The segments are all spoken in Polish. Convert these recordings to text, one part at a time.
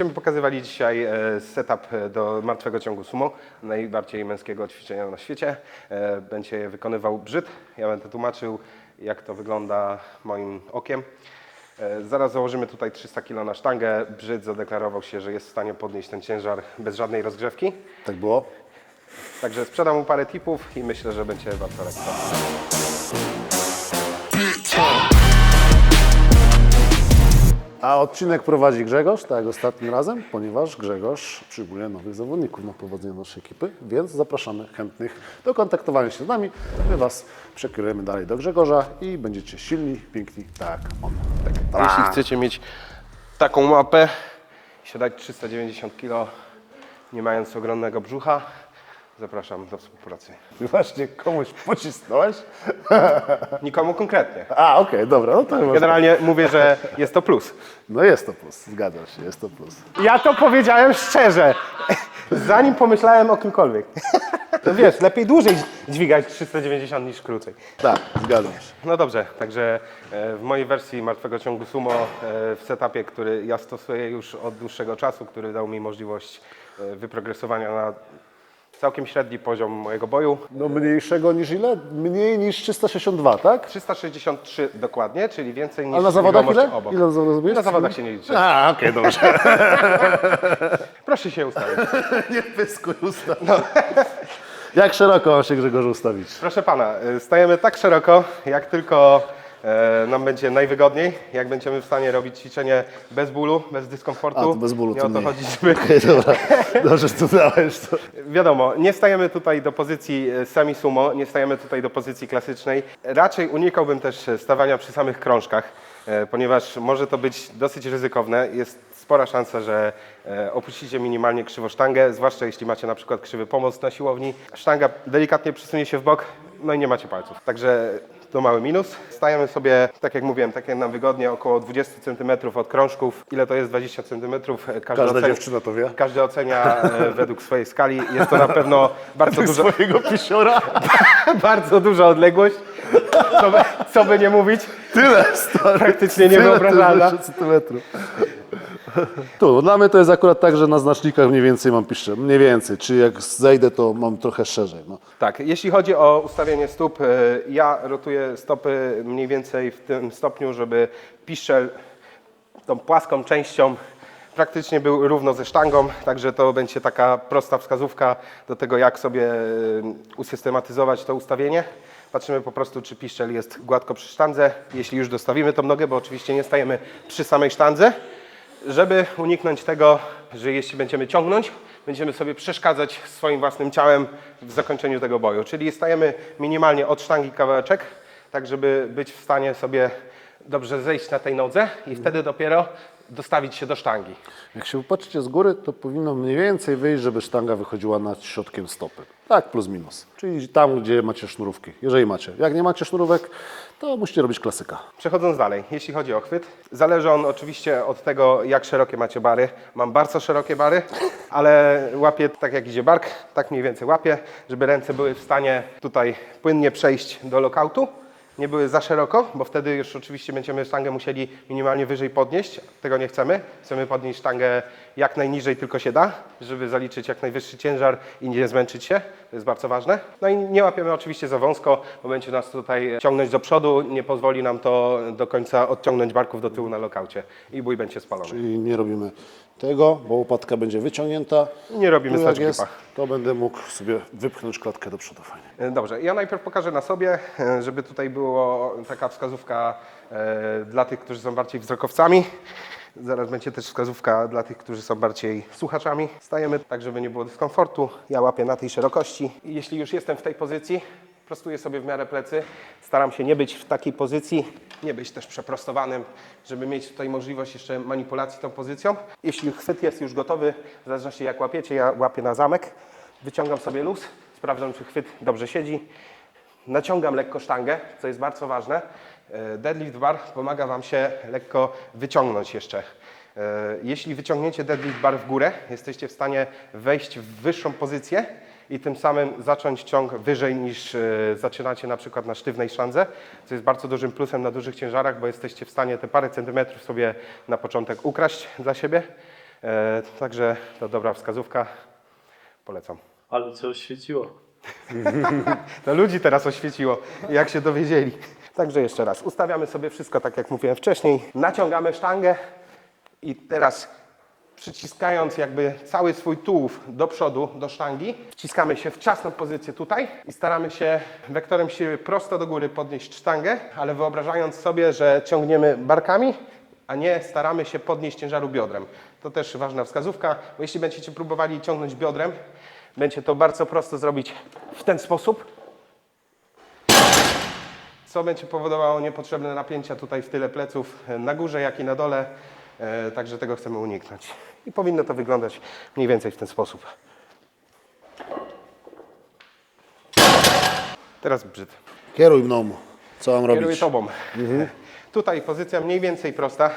Będziemy pokazywali dzisiaj e, setup e, do martwego ciągu sumo, najbardziej męskiego ćwiczenia na świecie. E, Będzie je wykonywał Brzyd. Ja będę tłumaczył, jak to wygląda moim okiem. Zaraz założymy tutaj 300 kg na sztangę. Brzyd zadeklarował się, że jest w stanie podnieść ten ciężar bez żadnej rozgrzewki. Tak było? Także sprzedam mu parę tipów i myślę, że będzie bardzo lekko. A odcinek prowadzi Grzegorz, tak jak ostatnim razem, ponieważ Grzegorz przyjmuje nowych zawodników na prowadzenie naszej ekipy, więc zapraszamy chętnych do kontaktowania się z nami. My Was przekierujemy dalej do Grzegorza i będziecie silni, piękni, tak jak on. Tak. Jeśli chcecie mieć taką mapę, siadać 390 kg, nie mając ogromnego brzucha, zapraszam do współpracy. Ty właśnie komuś pocisnąłeś? Nikomu konkretnie. A, okej, dobra, no to chyba- Generalnie mówię, że jest to plus. No jest to plus, zgadzam się, jest to plus. Ja to powiedziałem szczerze, zanim pomyślałem o kimkolwiek. To wiesz, lepiej dłużej dźwigać 390 niż krócej. Tak, zgadzam się. No dobrze, także e, w mojej wersji martwego ciągu sumo, e, w setupie, który ja stosuję już od dłuższego czasu, który dał mi możliwość e, wyprogresowania na całkiem średni poziom mojego boju. No mniejszego niż ile? Mniej niż 362, tak? 363 dokładnie, czyli więcej niż A na zawodach ile? obok. Ile na zawodach zrobiłeś? Na zawodach się nie liczy. A, okej, dobrze. Proszę się ustawić. nie pyskuj usta. Jak szeroko mam się Grzegorz ustawić? Proszę pana, y, stajemy tak szeroko, jak tylko nam będzie najwygodniej, jak będziemy w stanie robić ćwiczenie bez bólu, bez dyskomfortu. A, to bez bólu, Nie to o to chodzi, żeby... Dobra. Dobrze, że tu dałeś to. Wiadomo, nie stajemy tutaj do pozycji e, semi-sumo, nie stajemy tutaj do pozycji klasycznej. Raczej unikałbym też e, stawania przy samych krążkach, e, ponieważ może to być dosyć ryzykowne. Jest spora szansa, że e, opuścicie minimalnie krzywo sztangę, zwłaszcza jeśli macie na przykład krzywy pomost na siłowni. Sztanga delikatnie przesunie się w bok, no i nie macie palców. Także to mały minus. Stajemy sobie, tak jak mówiłem, tak jak nam wygodnie, około 20 cm od krążków. Ile to jest 20 cm? Każdy, Każda oceni- dziewczyna to wie. każdy ocenia e, według swojej skali. Jest to na pewno bardzo dużo, Swojego pisiora. bardzo duża odległość, co by, co by nie mówić. Tyle, stary. Praktycznie Tyle, niewyobrażalna. 20 centymetrów. Tu, dla mnie to jest akurat tak, że na znacznikach mniej więcej mam piszcze. Mniej więcej. Czy jak zejdę, to mam trochę szerzej. No. Tak, jeśli chodzi o ustawienie stóp, e, ja rotuję stopy mniej więcej w tym stopniu, żeby piszel tą płaską częścią praktycznie był równo ze sztangą, także to będzie taka prosta wskazówka do tego, jak sobie e, usystematyzować to ustawienie. Patrzymy po prostu, czy piszczel jest gładko przy sztandze. Jeśli już dostawimy tą nogę, bo oczywiście nie stajemy przy samej sztandze, żeby uniknąć tego, że jeśli będziemy ciągnąć, będziemy sobie przeszkadzać swoim własnym ciałem w zakończeniu tego boju. Czyli stajemy minimalnie od sztangi kawałeczek, tak żeby być w stanie sobie dobrze zejść na tej nodze i wtedy dopiero dostawić się do sztangi. Jak się popatrzycie z góry, to powinno mniej więcej wyjść, żeby sztanga wychodziła nad środkiem stopy. Tak, plus minus. Czyli tam, gdzie macie sznurówki. Jeżeli macie. Jak nie macie sznurówek, to musicie robić klasyka. Przechodząc dalej, jeśli chodzi o chwyt, zależy on oczywiście od tego, jak szerokie macie bary. Mam bardzo szerokie bary, ale łapię tak jak idzie bark, tak mniej więcej łapię, żeby ręce były w stanie tutaj płynnie przejść do lokautu. Nie były za szeroko, bo wtedy już oczywiście będziemy sztangę musieli minimalnie wyżej podnieść. Tego nie chcemy. Chcemy podnieść sztangę jak najniżej tylko się da, żeby zaliczyć jak najwyższy ciężar i nie zmęczyć się. To jest bardzo ważne. No i nie łapiemy oczywiście za wąsko, bo będzie nas tutaj ciągnąć do przodu. Nie pozwoli nam to do końca odciągnąć barków do tyłu na lokaucie i bój będzie spalony. Czyli nie robimy tego, bo łopatka będzie wyciągnięta. Nie robimy Tu jak stać jest, gripa. to będę mógł sobie wypchnąć klatkę do przodu fajnie. E, Dobrze, ja najpierw pokażę na sobie, e, żeby tutaj było taka wskazówka e, dla tych, którzy są bardziej wzrokowcami. Zaraz będzie też wskazówka dla tych, którzy są bardziej słuchaczami. Stajemy tak, żeby nie było dyskomfortu. Ja łapię na tej szerokości. Jeśli już jestem w tej pozycji, prostuję sobie w miarę plecy. Staram się nie być w takiej pozycji, nie być też przeprostowanym, żeby mieć tutaj możliwość jeszcze manipulacji tą pozycją. Jeśli chwyt jest już gotowy, w zależności jak łapiecie, ja łapię na zamek, wyciągam sobie luz, sprawdzam, czy chwyt dobrze siedzi. Naciągam lekko sztangę, co jest bardzo ważne. E, Deadlift bar pomaga Wam się lekko wyciągnąć jeszcze. E, Jeśli wyciągnięcie deadlift bar w górę, jesteście w stanie wejść w wyższą pozycję i tym samym zacząć ciąg wyżej niż e, zaczynacie na przykład na sztywnej sztandze, co jest bardzo dużym plusem na dużych ciężarach, bo jesteście w stanie te parę centymetrów sobie na początek ukraść dla siebie także to dobra wskazówka. Polecam. Ale cię oświeciło. To ludzi teraz oświeciło, jak się dowiedzieli. Także jeszcze raz, ustawiamy sobie wszystko tak jak mówiłem wcześniej. Naciągamy sztangę i teraz przyciskając jakby cały swój tułów do przodu, do sztangi, wciskamy się w ciasną pozycję tutaj i staramy się wektorem siły prosto do góry podnieść sztangę, ale wyobrażając sobie, że ciągniemy barkami, a nie staramy się podnieść ciężaru biodrem. To też ważna wskazówka, bo jeśli będziecie próbowali ciągnąć biodrem, będzie to bardzo prosto zrobić w ten sposób, co będzie powodowało niepotrzebne napięcia tutaj w tyle pleców, na górze jak i na dole, e, także tego chcemy uniknąć. I powinno to wyglądać mniej więcej w ten sposób. Teraz brzyd. Kieruj mną. Co mam Kieruję robić? tobą. Tutaj pozycja mniej więcej prosta.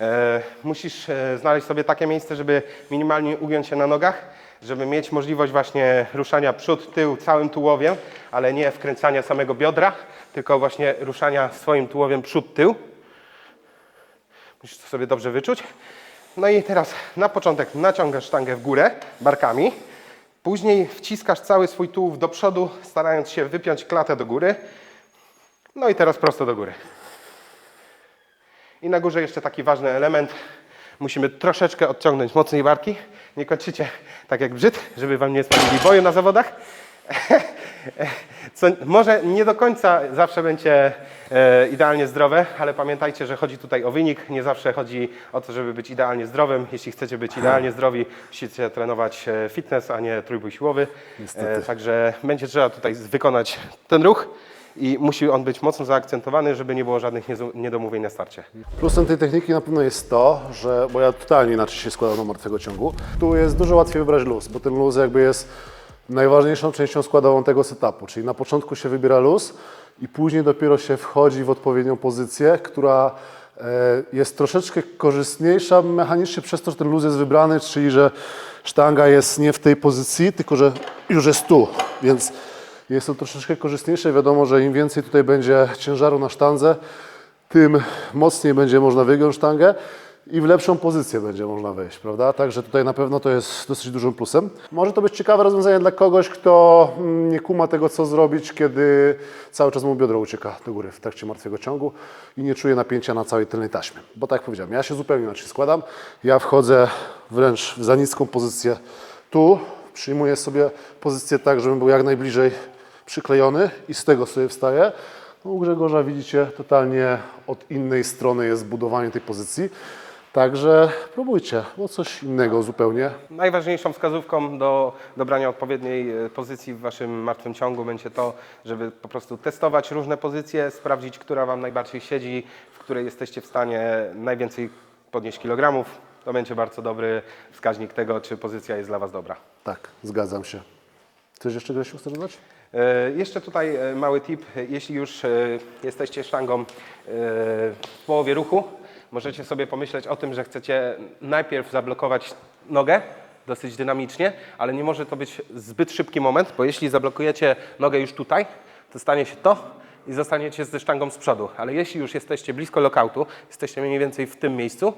E, musisz e, znaleźć sobie takie miejsce, żeby minimalnie ugiąć się na nogach, żeby mieć możliwość właśnie ruszania przód, tył całym tułowiem, ale nie wkręcania samego biodra, tylko właśnie ruszania swoim tułowiem przód, tył. Musisz to sobie dobrze wyczuć. No i teraz na początek naciągasz sztangę w górę barkami. Później wciskasz cały swój tułów do przodu, starając się wypiąć klatę do góry. No i teraz prosto do góry. I na górze jeszcze taki ważny element. Musimy troszeczkę odciągnąć mocniej barki. Nie kończycie tak jak brzyd, żeby wam nie spalili boju na zawodach. Co może nie do końca zawsze będzie e, idealnie zdrowe, ale pamiętajcie, że chodzi tutaj o wynik. Nie zawsze chodzi o to, żeby być idealnie zdrowym. Jeśli chcecie być idealnie zdrowi, musicie trenować e, fitness, a nie trójbój siłowy. Niestety. także będzie trzeba tutaj wykonać ten ruch i musi on być mocno zaakcentowany, żeby nie było żadnych niedomówień na starcie. Plusem tej techniki na pewno jest to, że, bo ja totalnie inaczej się składam do martwego ciągu, tu jest dużo łatwiej wybrać luz, bo ten luz jakby jest najważniejszą częścią składową tego setupu, czyli na początku się wybiera luz i później dopiero się wchodzi w odpowiednią pozycję, która e, jest troszeczkę korzystniejsza mechanicznie przez to, że ten luz jest wybrany, czyli że sztanga jest nie w tej pozycji, tylko że już jest tu, więc jest to troszeczkę korzystniejsze. Wiadomo, że im więcej tutaj będzie ciężaru na sztandze, tym mocniej będzie można wygiąć sztangę i w lepszą pozycję będzie można wejść, prawda? Także tutaj na pewno to jest dosyć dużym plusem. Może to być ciekawe rozwiązanie dla kogoś, kto mm, nie kuma tego, co zrobić, kiedy cały czas mu biodro ucieka do góry w trakcie martwego ciągu i nie czuje napięcia na całej tylnej taśmie. Bo tak jak powiedziałem, ja się zupełnie inaczej składam. Ja wchodzę wręcz w za niską pozycję tu, przyjmuję sobie pozycję tak, żebym był jak najbliżej przyklejony i z tego sobie wstaję. No, u Grzegorza widzicie, totalnie od innej strony jest budowanie tej pozycji. Także próbujcie, bo coś innego zupełnie. Najważniejszą wskazówką do dobrania odpowiedniej e, pozycji w Waszym martwym ciągu będzie to, żeby po prostu testować różne pozycje, sprawdzić, która Wam najbardziej siedzi, w której jesteście w stanie najwięcej podnieść kilogramów. To będzie bardzo dobry wskaźnik tego, czy pozycja jest dla Was dobra. Tak, zgadzam się. Coś jeszcze Grzesiu chcesz dodać? E, Jeszcze tutaj e, mały tip. Jeśli już e, jesteście sztangą w połowie ruchu, możecie sobie pomyśleć o tym, że chcecie najpierw zablokować nogę dosyć dynamicznie, ale nie może to być zbyt szybki moment, bo jeśli zablokujecie nogę już tutaj, to stanie się to i zostaniecie ze sztangą z przodu. Ale jeśli już jesteście blisko lokautu, jesteście mniej więcej w tym miejscu,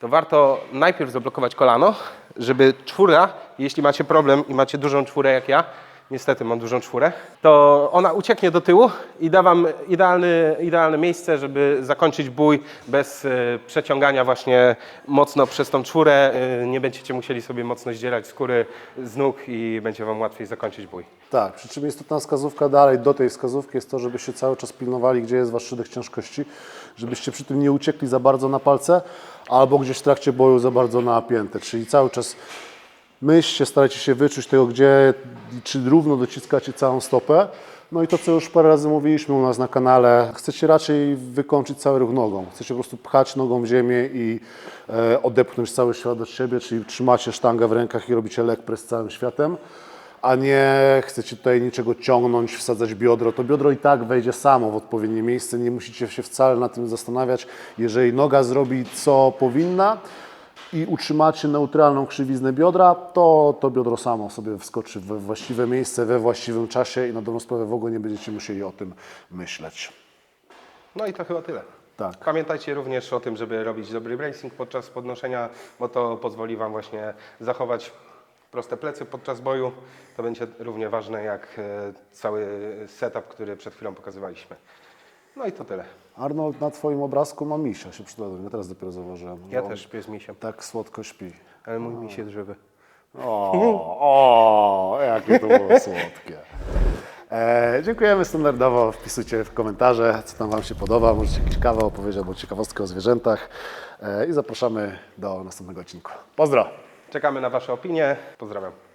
to warto najpierw zablokować kolano, żeby czwóra, jeśli macie problem i macie dużą czwórę jak ja, niestety mam dużą czwórę, to ona ucieknie do tyłu i da Wam idealny, idealne miejsce, żeby zakończyć bój bez e, przeciągania właśnie mocno przez tą czwórę. E, nie będziecie musieli sobie mocno zdzierać skóry z nóg i będzie Wam łatwiej zakończyć bój. Tak, przy czym istotna wskazówka dalej do tej wskazówki jest to, żebyście cały czas pilnowali, gdzie jest Wasz środek ciężkości, żebyście przy tym nie uciekli za bardzo na palce, albo gdzieś w trakcie boju za bardzo na piętę, czyli cały czas myślcie, starajcie się wyczuć tego, gdzie, czy równo dociskacie całą stopę. No i to, co już parę razy mówiliśmy u nas na kanale, chcecie raczej wykończyć cały ruch nogą. Chcecie po prostu pchać nogą w ziemię i e, odepchnąć cały świat od siebie, czyli trzymacie sztangę w rękach i robicie leg press całym światem, a nie chcecie tutaj niczego ciągnąć, wsadzać biodro. To biodro i tak wejdzie samo w odpowiednie miejsce, nie musicie się wcale na tym zastanawiać. Jeżeli noga zrobi co powinna, i utrzymacie neutralną krzywiznę biodra, to to biodro samo sobie wskoczy we właściwe miejsce, we właściwym czasie i na dobrą sprawę w ogóle nie będziecie musieli o tym myśleć. No i to chyba tyle. Tak. Pamiętajcie również o tym, żeby robić dobry bracing podczas podnoszenia, bo to pozwoli Wam właśnie zachować proste plecy podczas boju. To będzie równie ważne jak e, cały setup, który przed chwilą pokazywaliśmy. No i to tyle. Arnold, na Twoim obrazku ma misia, się przytulił. Ja teraz dopiero zauważyłem. że Ja on też śpię z misiem, Tak słodko śpi. ale mój miś jest żywy. O, o, jakie to było słodkie. E, dziękujemy standardowo. Wpisujcie w komentarze, co tam Wam się podoba. Możecie jakiś kawał opowiedzieć albo ciekawostkę o zwierzętach. E, I zapraszamy do następnego odcinku. Pozdro! Czekamy na Wasze opinie. Pozdrawiam.